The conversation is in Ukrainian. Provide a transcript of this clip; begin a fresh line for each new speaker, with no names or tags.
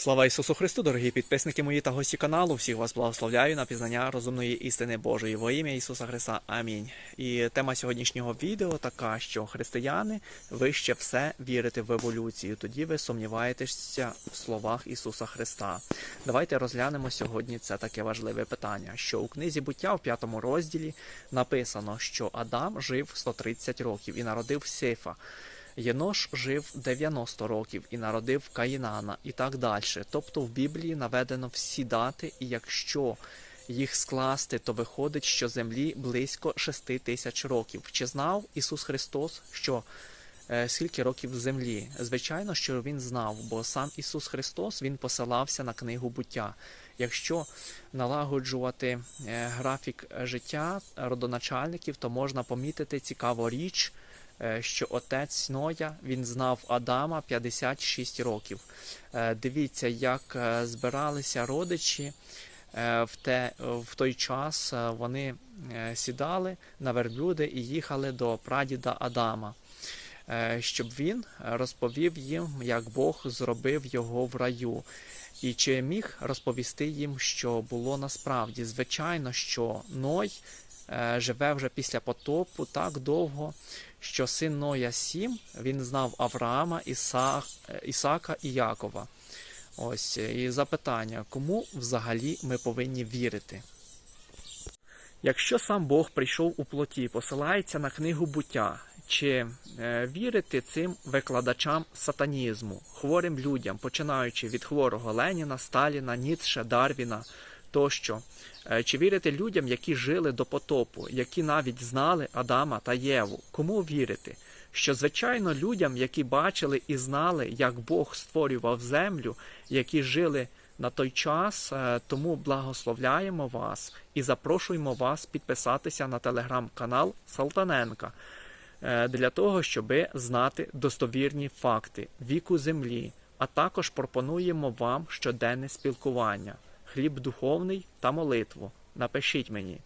Слава Ісусу Христу, дорогі підписники мої та гості каналу. Всіх вас благословляю на пізнання розумної істини Божої во ім'я Ісуса Христа. Амінь. І тема сьогоднішнього відео така, що християни ви ще все вірите в еволюцію. Тоді ви сумніваєтеся в словах Ісуса Христа. Давайте розглянемо сьогодні це таке важливе питання. Що у книзі буття в п'ятому розділі написано, що Адам жив 130 років і народив Сефа. Єнош жив 90 років і народив Каїнана і так далі. Тобто в Біблії наведено всі дати, і якщо їх скласти, то виходить, що землі близько 6 тисяч років. Чи знав Ісус Христос, що скільки років землі? Звичайно, що він знав, бо сам Ісус Христос він посилався на книгу буття. Якщо налагоджувати е, графік життя родоначальників, то можна помітити цікаву річ е, що отець Ноя він знав Адама 56 років. Е, Дивіться, як е, збиралися родичі е, в, те, в той час. е, Вони е, сідали на верблюди і їхали до прадіда Адама, е, щоб він розповів їм, як Бог зробив його в раю. І чи міг розповісти їм, що було насправді? Звичайно, що Ной е, живе вже після потопу так довго, що син Ноя Сім він знав Авраама, е, Ісака і Якова. Ось і запитання, кому взагалі ми повинні вірити? Якщо сам Бог прийшов у плоті, посилається на книгу буття, чи е, вірити цим викладачам сатанізму, хворим людям, починаючи від хворого Леніна, Сталіна, Ніцше, Дарвіна тощо, Е, чи вірити людям, які жили до потопу, які навіть знали Адама та Єву? Кому вірити? Що, звичайно, людям, які бачили і знали, як Бог створював землю, які жили на той час, е, тому благословляємо вас і запрошуємо вас підписатися на телеграм-канал Салтаненка для того, щоб знати достовірні факти віку землі, а також пропонуємо вам щоденне спілкування, хліб духовний та молитву. Напишіть мені.